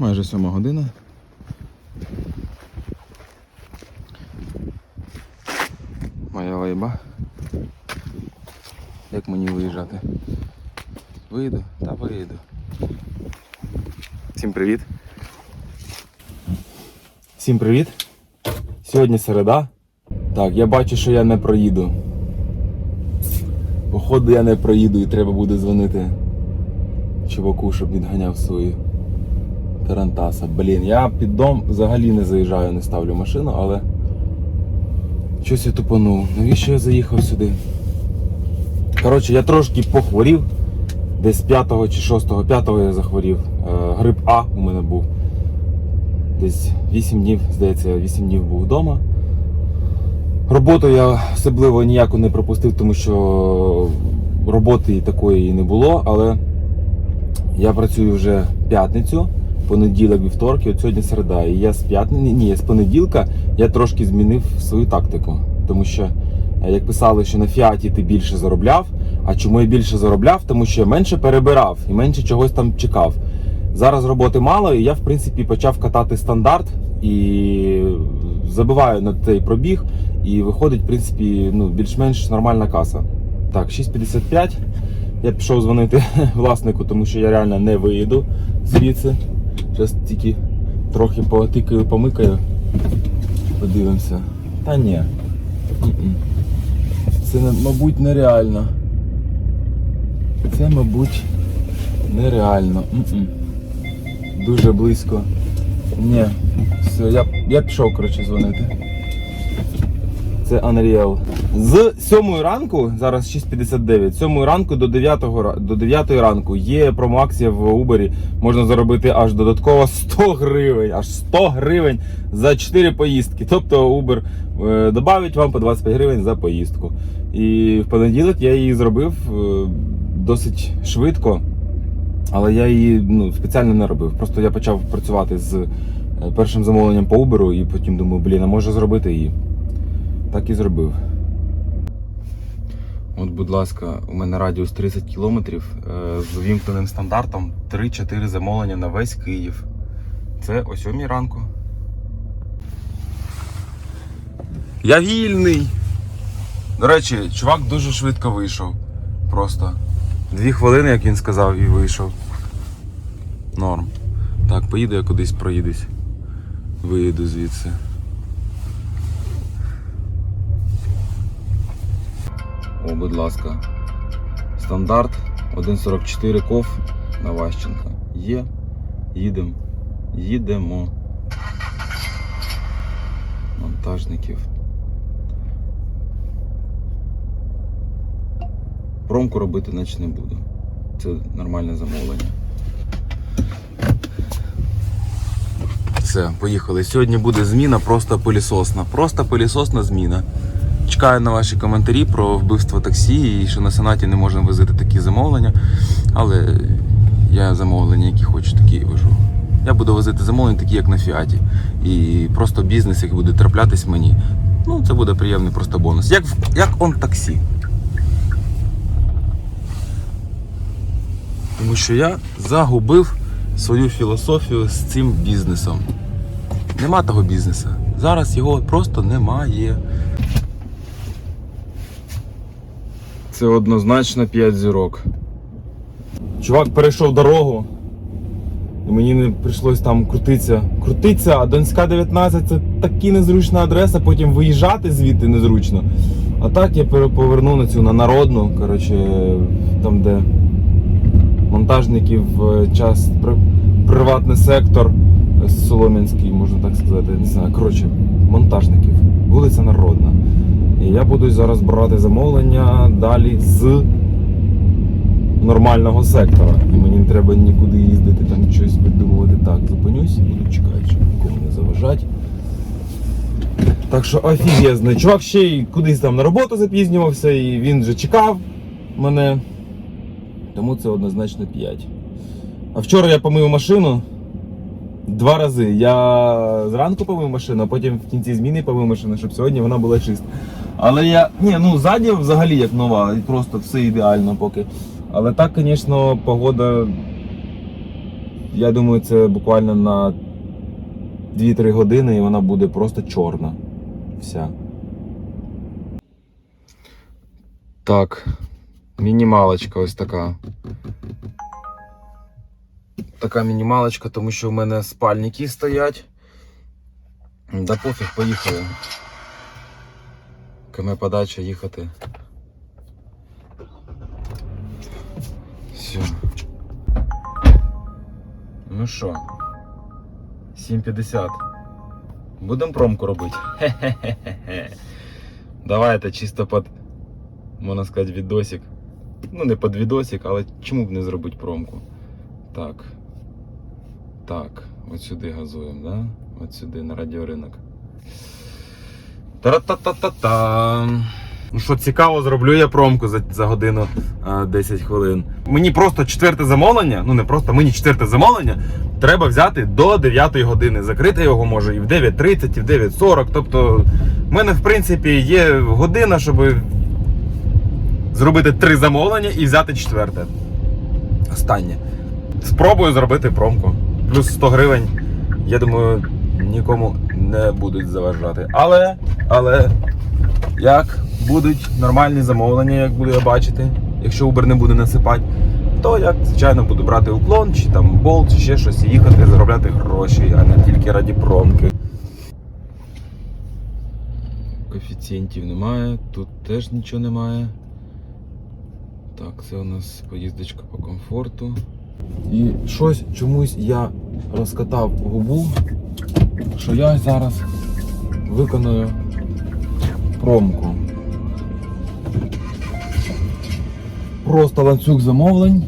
Майже сьома година. Моя лайба. Як мені виїжджати? Вийду? Та вийду. Всім привіт. Всім привіт. Сьогодні середа. Так, я бачу, що я не проїду. Походу я не проїду і треба буде дзвонити чуваку, щоб відганяв свою Тарантаса. Блін, я під дом взагалі не заїжджаю, не ставлю машину, але щось я тупанув. Навіщо я заїхав сюди? Коротше, я трошки похворів. Десь 5 чи 6, 5 я захворів. Е, Грип А у мене був. Десь 8 днів, здається, я 8 днів був вдома. Роботу я особливо ніяку не пропустив, тому що роботи такої і не було, але я працюю вже п'ятницю, понеділок, вівторок, от сьогодні середа. І я з п'ятниці, ні, з понеділка я трошки змінив свою тактику. Тому що, е, як писали, що на фіаті ти більше заробляв. А чому я більше заробляв? Тому що я менше перебирав і менше чогось там чекав. Зараз роботи мало, і я, в принципі, почав катати стандарт і забиваю на цей пробіг, і виходить, в принципі, ну, більш-менш нормальна каса. Так, 6.55. Я пішов дзвонити власнику, тому що я реально не виїду звідси. Зараз тільки трохи потикаю, помикаю. Подивимося. Та ні. Це, мабуть, нереально. Це, мабуть, нереально. Дуже близько. Ні. Все, я, я пішов, коротше, дзвонити. Це Unreal. З 7 ранку, зараз 6.59, з 7 ранку до 9, ра- до 9 ранку є промоакція в Uber. Можна заробити аж додатково 100 гривень. Аж 100 гривень за 4 поїздки. Тобто Uber е, добавить вам по 25 гривень за поїздку. І в понеділок я її зробив е, досить швидко. Але я її ну, спеціально не робив. Просто я почав працювати з е, першим замовленням по Uber і потім думаю, блін, а може зробити її. Так і зробив. От, будь ласка, у мене радіус 30 кілометрів е, з увімкненим стандартом 3-4 замовлення на весь Київ. Це о 7 ранку. Я вільний. До речі, чувак дуже швидко вийшов. Просто. Дві хвилини, як він сказав, і вийшов. Норм. Так, поїду я кудись проїдусь. Виїду звідси. Будь ласка. Стандарт 1.44 ков на Ващенка. Є. Їдемо. Їдемо. Монтажників. Промку робити наче не буду. Це нормальне замовлення. Все, поїхали. Сьогодні буде зміна просто пилісосна. Просто пилісосна зміна. Чекаю на ваші коментарі про вбивство таксі і що на сенаті не можна возити такі замовлення. Але я замовлення, які хочу, такі і вожу. Я буду возити замовлення такі, як на фіаті. І просто бізнес, який буде траплятись мені. Ну, це буде приємний просто бонус. Як, як он таксі. Тому що я загубив свою філософію з цим бізнесом. Нема того бізнесу. Зараз його просто немає. Це однозначно 5 зірок. Чувак перейшов дорогу. І мені не прийшлось там крутитися. Крутитися, а Донська 19 це такі незручна адреса, потім виїжджати звідти незручно. А так я пере- поверну на цю на народну, коротше, там, де монтажників е, час приватний сектор е, Солом'янський, можна так сказати, не знаю. Коротше, монтажників. Вулиця Народна. І я буду зараз брати замовлення далі з нормального сектора. І мені не треба нікуди їздити, там щось придумувати. Так, зупинюсь, буду чекати, щоб нікому не заважати. Так що офігезний. Чувак ще й кудись там на роботу запізнювався, і він вже чекав мене. Тому це однозначно 5. А вчора я помив машину два рази. Я зранку помив машину, а потім в кінці зміни помив машину, щоб сьогодні вона була чиста. Але я. Ні, ну ззаді взагалі як нова, і просто все ідеально поки. Але так, звісно, погода я думаю, це буквально на 2-3 години і вона буде просто чорна. Вся. Так, мінімалочка ось така. Така мінімалочка, тому що в мене спальники стоять. Да пофіг, поїхали. КМ подача їхати. Все. Ну що? 7.50. Будемо промку робити. Хе-хе-хе. Давайте чисто під, можна сказати, відосик. Ну, не під відосик, але чому б не зробити промку? Так. Так, от сюди газуємо, да? От сюди на радіоринок. Та-та-та-та-та. Ну що, цікаво, зроблю я промку за, за годину а, 10 хвилин. Мені просто четверте замовлення, ну не просто, мені четверте замовлення треба взяти до 9 години. Закрити його може і в 9.30, і в 9.40. Тобто, в мене, в принципі, є година, щоб зробити три замовлення і взяти четверте. Останнє. Спробую зробити промку. Плюс 100 гривень, я думаю, нікому не будуть заважати. Але, але, як будуть нормальні замовлення, як буду я бачити, якщо Uber не буде насипати, то я, звичайно, буду брати уклон, чи там болт, чи ще щось, і їхати заробляти гроші, а не тільки раді промки. Коефіцієнтів немає, тут теж нічого немає. Так, це у нас поїздочка по комфорту. І щось чомусь я розкатав губу, що я зараз виконую промку. Просто ланцюг замовлень.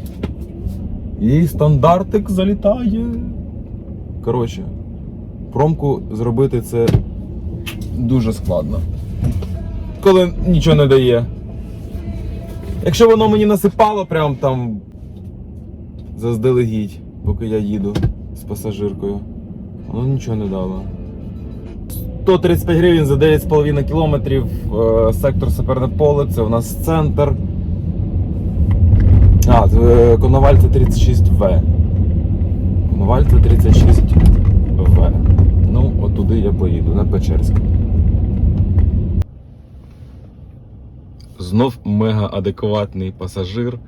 І стандартик залітає. Коротше, промку зробити це дуже складно. Коли нічого не дає. Якщо воно мені насипало прям там заздалегідь, поки я їду з пасажиркою, воно нічого не дало. 135 гривень за 9,5 кілометрів, е, сектор Саперне поле, це у нас центр. А, е, Коновальце 36В. Коновальце 36В. Ну, от туди я поїду, на Печерськ. Знов мега адекватний пасажир,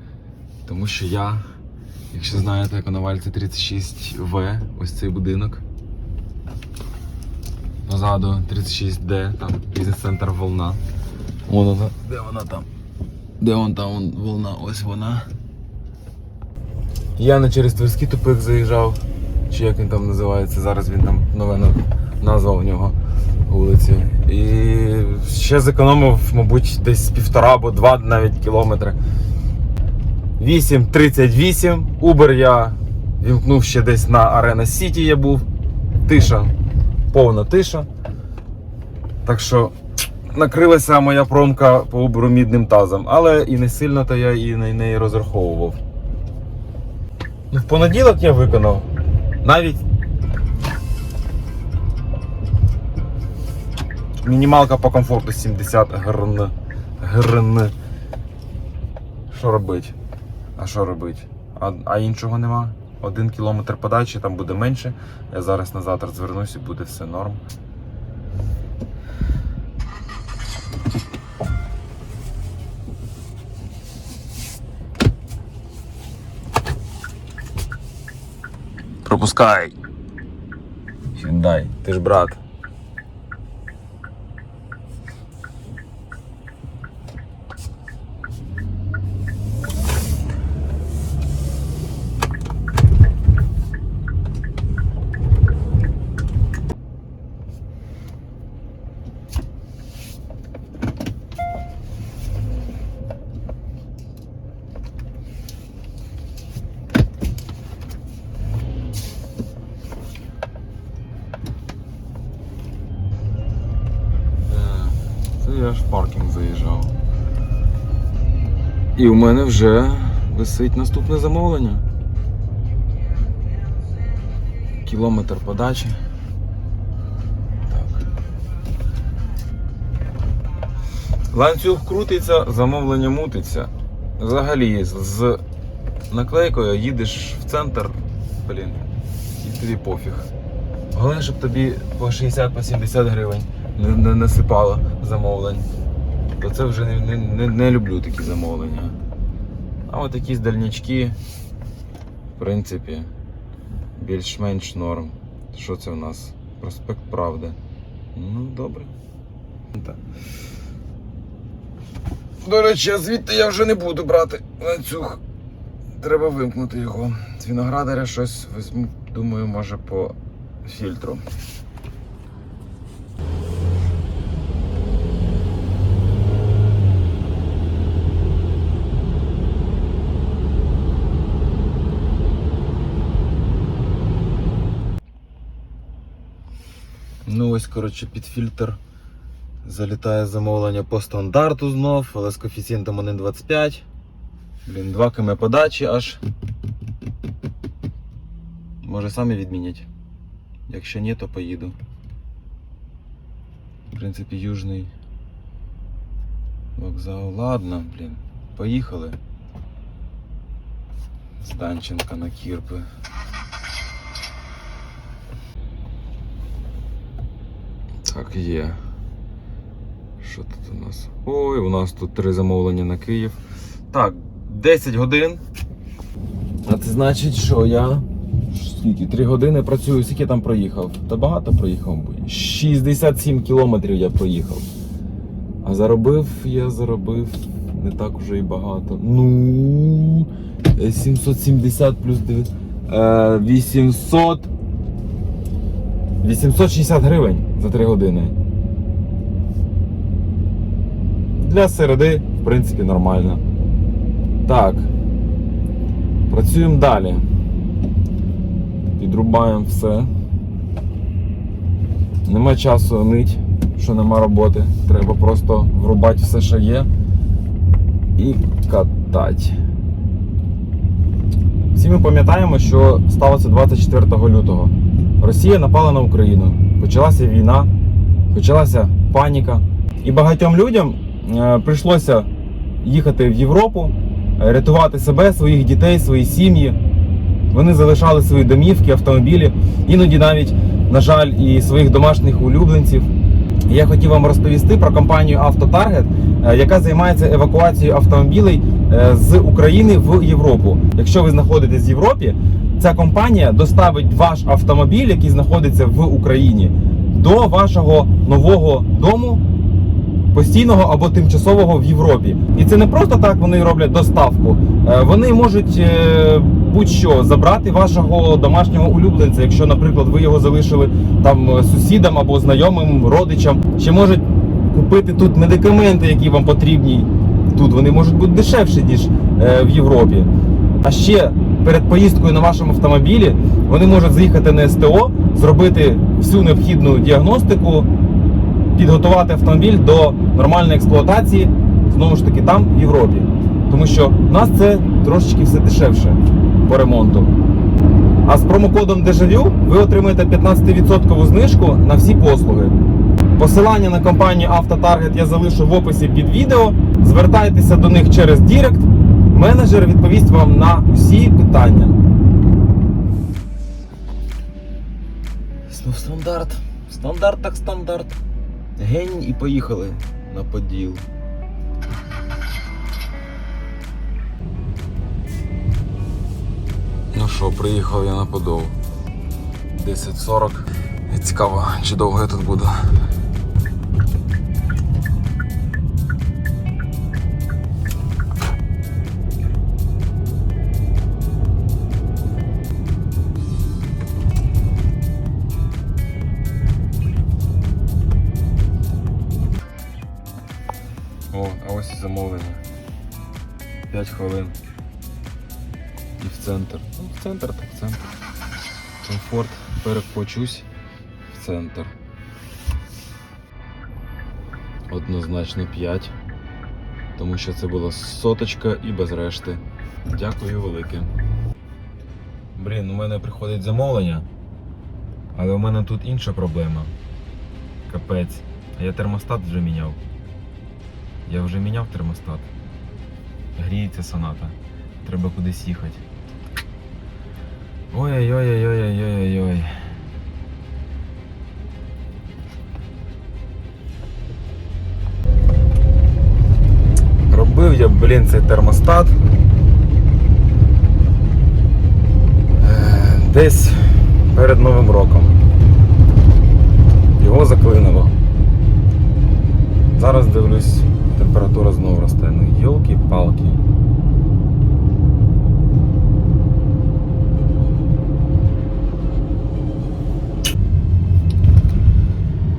тому що я, якщо знаєте, Коновальце 36В, ось цей будинок. Позаду 36D, там бізнес-центр Волна. Вон вона. Де вона там? Де вон там вон, волна? Ось вона. Я не через Тверський тупик заїжджав, чи як він там називається, зараз він там нове на- назва у нього вулиці. І ще зекономив, мабуть, десь півтора або два навіть кілометри. 8.38. Uber я вімкнув ще десь на Арена Сіті я був. Тиша, повна тиша. Так що накрилася моя промка по Uber мідним тазом, але і не сильно то я і на неї розраховував. В понеділок я виконав. Навіть мінімалка по комфорту 70 грн. Грн. Що робить? А що робить? А, а іншого нема. Один кілометр подачі, там буде менше. Я зараз назад розвернусь і буде все норм. Пропускай. Hyundai, ти ж брат. В паркінг заїжджав. І у мене вже висить наступне замовлення. Кілометр подачі. Так. Ланцюг крутиться, замовлення мутиться. Взагалі з- наклейкою їдеш в центр блін, і тобі пофіг. Головне, щоб тобі по 60-70 гривень не, не насипало замовлень. То це вже не, не, не, люблю такі замовлення. А от якісь дальнячки, в принципі, більш-менш норм. Що це у нас? Проспект Правди. Ну, добре. До речі, а звідти я вже не буду брати ланцюг. Треба вимкнути його. З виноградаря щось думаю, може по фільтру. Ось, коротше, під фільтр залітає замовлення по стандарту знов, але з коефіцієнтом 1,25. Блін, 2 км подачі аж. Може самі відмінять. Якщо ні, то поїду. В принципі, южний вокзал. Ладно, блін. Поїхали. З Данченка на Кірпи. Так, є. Що тут у нас? Ой, у нас тут три замовлення на Київ. Так, 10 годин. А це значить, що я скільки? 3 години працюю, скільки я там проїхав? Та багато проїхав. мабуть. 67 кілометрів я проїхав. А заробив я заробив не так уже і багато. Ну. е, 770 плюс 9. Е, 800. 860 гривень за 3 години. Для середи, в принципі, нормально. Так. Працюємо далі. Підрубаємо все. Нема часу нить, що нема роботи. Треба просто врубати все, що є. І катати. Всі ми пам'ятаємо, що сталося 24 лютого. Росія напала на Україну. Почалася війна, почалася паніка. І багатьом людям е, прийшлося їхати в Європу, рятувати себе, своїх дітей, свої сім'ї. Вони залишали свої домівки, автомобілі, іноді навіть, на жаль, і своїх домашніх улюбленців. Я хотів вам розповісти про компанію Автотаргет, е, яка займається евакуацією автомобілей е, з України в Європу. Якщо ви знаходитесь в Європі, ця компанія доставить ваш автомобіль, який знаходиться в Україні, до вашого нового дому постійного або тимчасового в Європі. І це не просто так вони роблять доставку. Е, Вони можуть е, будь-що забрати вашого домашнього улюбленця, якщо, наприклад, ви його залишили там е, сусідам або знайомим, родичам. Ще можуть купити тут медикаменти, які вам потрібні. Тут вони можуть бути дешевші, ніж в Європі. А ще перед поїздкою на вашому автомобілі вони можуть заїхати на СТО, зробити всю необхідну діагностику, підготувати автомобіль до нормальної експлуатації, знову ж таки, там, в Європі. Тому що в нас це трошечки все дешевше по ремонту. А з промокодом Дежавю ви отримаєте 15% знижку на всі послуги. Посилання на компанію Автотаргет я залишу в описі під відео. Звертайтеся до них через Дірект. Менеджер відповість вам на усі питання. Знов стандарт. Стандарт так стандарт. Гень і поїхали на поділ. Ну що, приїхав я на подол. 10.40. Цікаво, чи довго я тут буду. Замовлення. 5 хвилин. І в центр. Ну, в центр, так в центр. Комфорт, перехочусь в центр. Однозначно 5. Тому що це була соточка і без решти. Дякую велике. Блін, у мене приходить замовлення. Але у мене тут інша проблема. Капець. А я термостат вже міняв. Я вже міняв термостат. Гріється соната. Треба кудись їхати. Ой-ой-ой-ой-ой-ой-ой. Робив я, блін, цей термостат. Десь перед Новим роком. Його заклинило. Зараз дивлюсь, температура знову росте. Ну йолки-палки.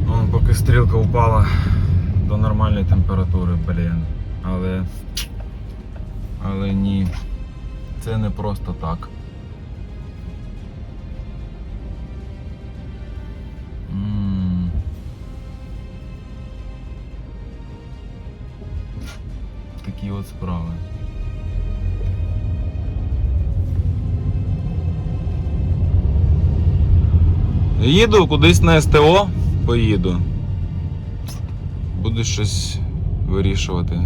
Вон, поки стрілка упала до нормальної температури, блін. Але. Але ні. Це не просто так. Такі от справи. Їду кудись на СТО, поїду. Буду щось вирішувати.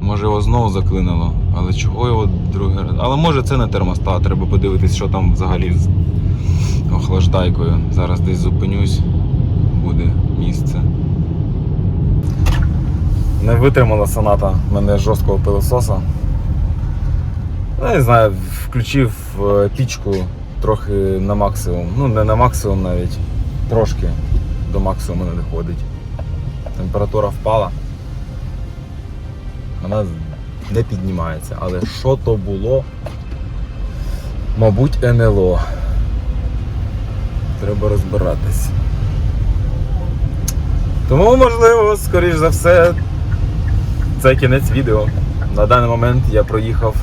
Може його знову заклинило, але чого його другий раз? Але може це не термостат, треба подивитись, що там взагалі з охлаждайкою. Зараз десь зупинюсь, буде місце. Не витримала соната мене жорсткого пилососа. Ну, не знаю, включив е, пічку трохи на максимум. Ну, не на максимум навіть, трошки до максимуму не доходить. Температура впала. Вона не піднімається. Але що то було? Мабуть, НЛО. Треба розбиратись. Тому, можливо, скоріш за все, це кінець відео. На даний момент я проїхав.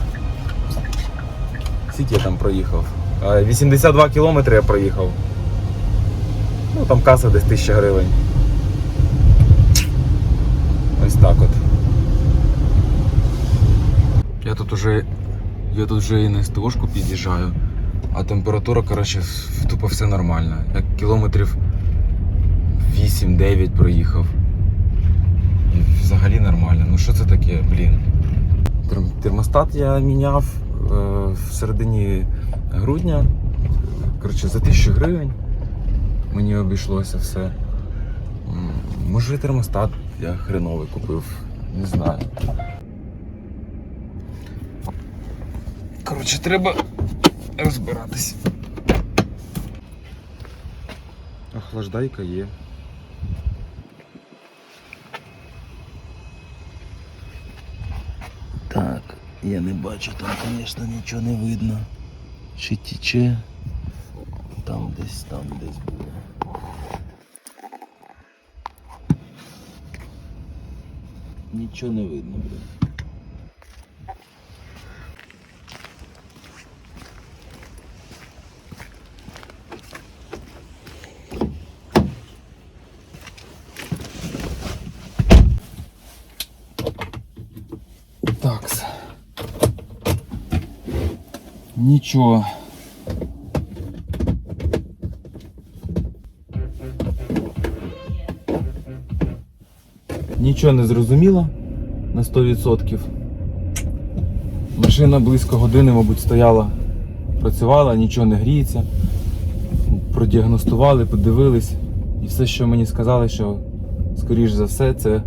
Скільки я там проїхав? Е, 82 кілометри я проїхав. Ну там каса десь 1000 гривень. Ось так от. Я тут уже. Я тут вже і на СТОшку під'їжджаю, а температура, коротше, тупо все нормально. Я кілометрів 8-9 проїхав. Взагалі нормально. Ну що це таке, блін? Термостат я міняв е, в середині грудня. Коротше, за 1000 гривень мені обійшлося все. Може термостат я хреновий купив, не знаю. Коротше, треба розбиратись. Охлаждайка є. Так, я не бачу, там, звісно, нічого не видно. Чи тіче. Там десь, там десь буде. Нічого не видно, блін. Нічого. Нічого не зрозуміло на 100%. Машина близько години, мабуть, стояла, працювала, нічого не гріється. Продіагностували, подивились. І все, що мені сказали, що скоріш за все, це е,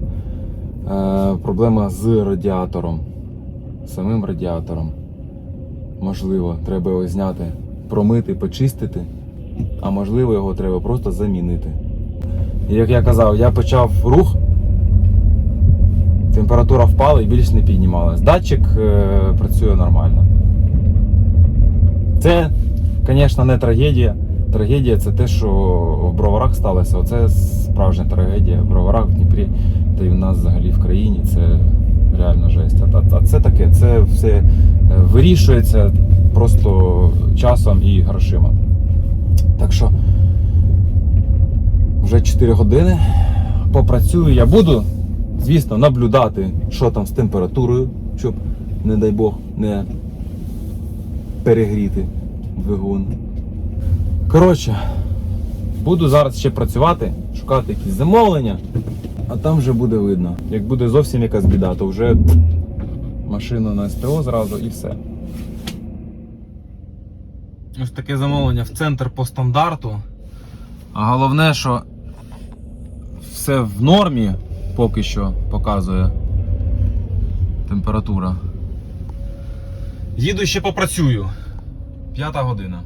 проблема з радіатором. Самим радіатором. Можливо, треба його зняти, промити, почистити, а можливо, його треба просто замінити. І як я казав, я почав рух, температура впала і більш не піднімалась. Датчик е, працює нормально. Це, звісно, не трагедія. Трагедія це те, що в броварах сталося. Оце справжня трагедія. В броварах, в Дніпрі та й в нас взагалі в країні. Це реально жесть. А, це таке, це все вирішується просто часом і грошима. Так що вже 4 години попрацюю. Я буду, звісно, наблюдати, що там з температурою, щоб, не дай Бог, не перегріти двигун. Коротше, буду зараз ще працювати, шукати якісь замовлення, а там вже буде видно. Як буде зовсім якась біда, то вже машину на СТО зразу і все. Ось таке замовлення в центр по стандарту. А головне, що все в нормі поки що показує температура. Їду ще попрацюю. П'ята година.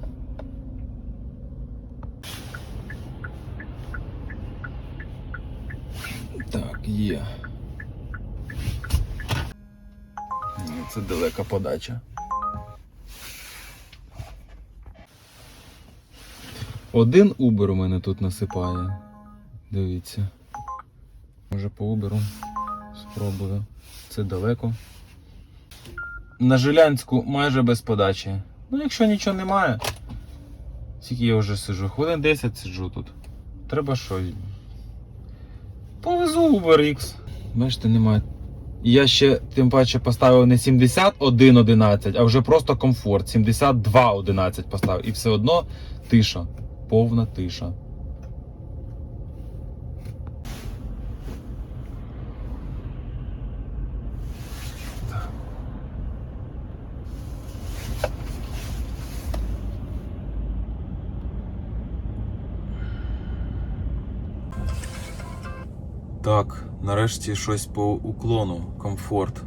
Так, є. Це далека подача. Один Uber у мене тут насипає. Дивіться. Може по Uber спробую. Це далеко. На Жилянську майже без подачі. Ну, якщо нічого немає. Скільки я вже сиджу? Хвилин 10 сиджу тут. Треба щось. Повезу Uber X. Бачите, немає. Я ще тим паче поставив не 71.11, а вже просто комфорт. 72.11 поставив. І все одно тиша. Повна тиша. Так, нарешті щось по уклону. Комфорт.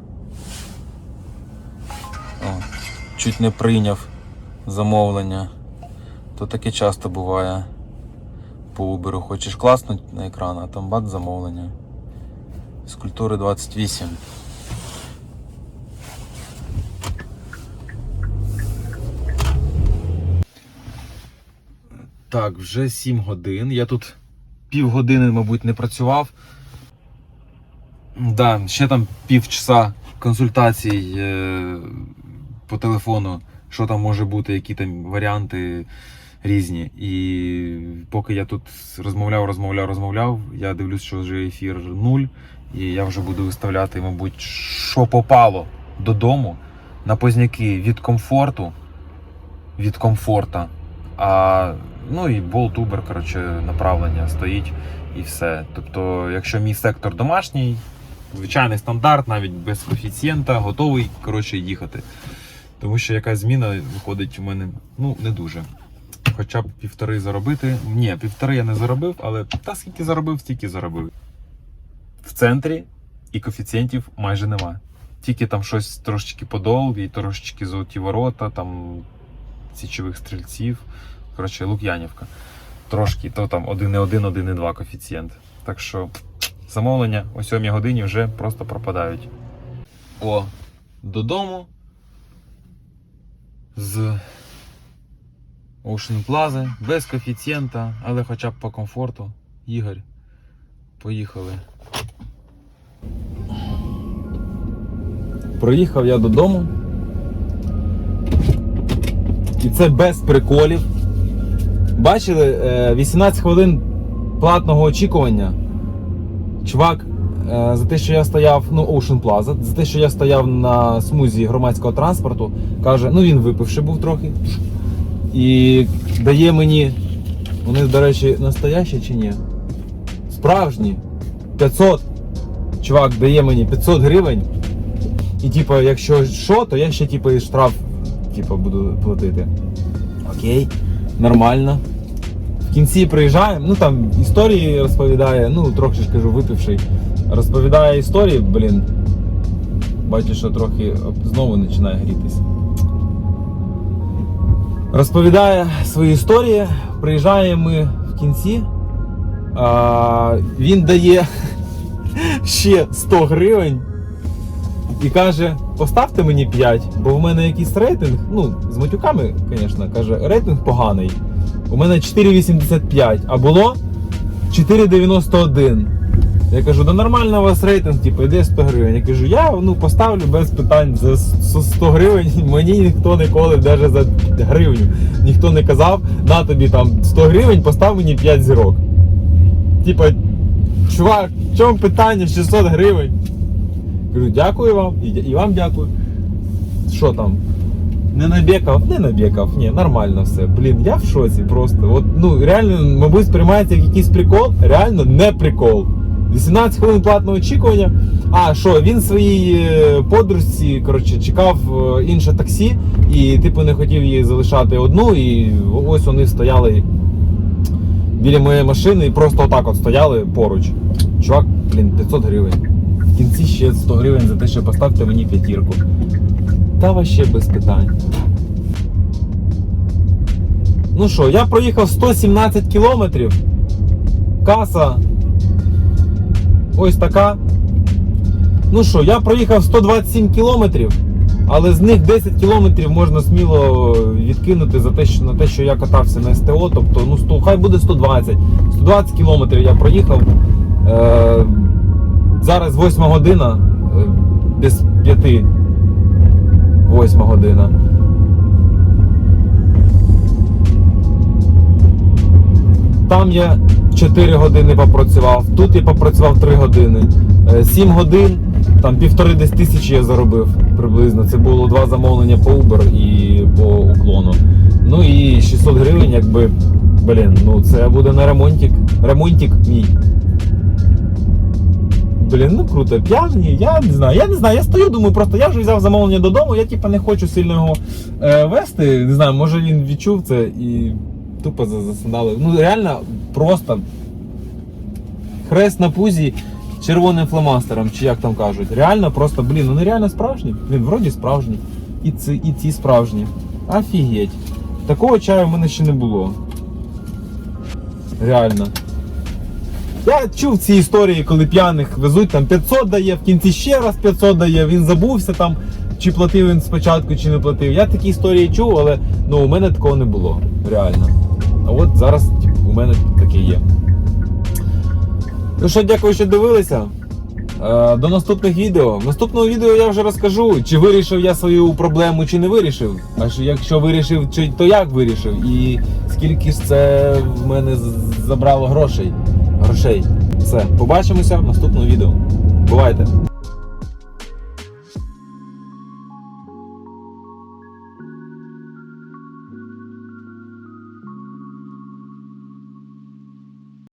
О, чуть не прийняв замовлення. То таке часто буває по Uber. Хочеш класно на екран, а там бат замовлення. З культури 28. Так, вже 7 годин. Я тут півгодини, мабуть, не працював. Да, ще там півчаса консультацій е, по телефону, що там може бути, які там варіанти різні. І поки я тут розмовляв, розмовляв, розмовляв, я дивлюсь, що вже ефір нуль, і я вже буду виставляти, мабуть, що попало додому на позняки від комфорту, від комфорта. А, ну і Uber, коротше, направлення стоїть і все. Тобто, якщо мій сектор домашній, звичайний стандарт, навіть без коефіцієнта, готовий коротше, їхати. Тому що якась зміна виходить у мене ну, не дуже. Хоча б півтори заробити. Ні, півтори я не заробив, але та скільки заробив, стільки заробив. В центрі і коефіцієнтів майже нема. Тільки там щось трошечки подол і трошечки золоті ворота, там січових стрільців. Коротше, Лук'янівка. Трошки, то там 1,1, 1,2 коефіцієнт. Так що замовлення о 7 годині вже просто пропадають. О, додому з Ocean Plaza, без коефіцієнта, але хоча б по комфорту. Ігор, поїхали. Проїхав я додому. І це без приколів. Бачили, е, 18 хвилин платного очікування. Чувак, е, за те, що я стояв, ну, Ocean Plaza, за те, що я стояв на смузі громадського транспорту, каже, ну він випивши був трохи. І дає мені. Вони, до речі, настоящі чи ні? Справжні. 500. Чувак дає мені 500 гривень. І типу, якщо що, то я ще типу, і штраф типу, буду платити. Окей, нормально. Кінці приїжджаємо, ну там історії розповідає, ну трохи ж кажу, випивший. Розповідає історії, блін. Бачу, що трохи знову починає грітись. Розповідає свої історії. Приїжджаємо ми в кінці. А, він дає ще 100 гривень і каже: поставте мені 5, бо в мене якийсь рейтинг, ну, з матюками, звісно, каже, рейтинг поганий. У мене 4,85, а було 4,91. Я кажу, да нормально у вас рейтинг, типу, йде 100 гривень. Я кажу, я ну, поставлю без питань за 100 гривень. Мені ніхто ніколи, навіть за гривню, ніхто не казав, на тобі там 100 гривень, постав мені 5 зірок. Типа, чувак, в чому питання 600 гривень? Кажу, дякую вам, і, і вам дякую. Що там? Не набекав? Не набекав, ні, нормально все. Блін, я в шоці просто. От, ну, реально, мабуть, сприймається як якийсь прикол, реально не прикол. 18 хвилин платного очікування. А що, він своїй е, подружці коротше, чекав е, інше таксі і типу не хотів її залишати одну. І ось вони стояли біля моєї машини і просто отак от стояли поруч. Чувак, блін, 500 гривень. В кінці ще 100 гривень за те, що поставте мені п'ятірку. Та вообще без питань. Ну що, я проїхав 117 кілометрів. Каса ось така. Ну що, я проїхав 127 кілометрів, але з них 10 кілометрів можна сміло відкинути за те, що на те, що я катався на СТО. Тобто, ну 100, хай буде 120. 120 кілометрів я проїхав. Е, зараз 8 година, е, без 5. 8 година. Там я 4 години попрацював, тут я попрацював 3 години. 7 годин, там півтори десь тисячі я заробив приблизно. Це було два замовлення по Uber і по уклону. Ну і 600 гривень, якби, блін, ну це буде на ремонтик. Ремонтик мій. Блін, ну круто, п'яні, я не знаю, я не знаю, я стою, думаю, просто я вже взяв замовлення додому, я типа не хочу сильно його е, вести. Не знаю, може він відчув це і тупо за- Ну реально просто хрест на пузі червоним фломастером, чи як там кажуть. Реально просто, блін, ну нереально справжні. Блін, вроді справжні. І ці, і ці справжні. Офігеть. Такого чаю в мене ще не було. Реально. Я чув ці історії, коли п'яних везуть, там 500 дає, в кінці ще раз 500 дає, він забувся там, чи платив він спочатку, чи не платив. Я такі історії чув, але ну, у мене такого не було. Реально. А от зараз типу, у мене таке є. Ну що, дякую, що дивилися. Е, До наступних відео. В наступному відео я вже розкажу, чи вирішив я свою проблему, чи не вирішив. А якщо вирішив, то як вирішив, і скільки ж це в мене забрало грошей. Грошей. Все, побачимося в наступному відео. Бувайте!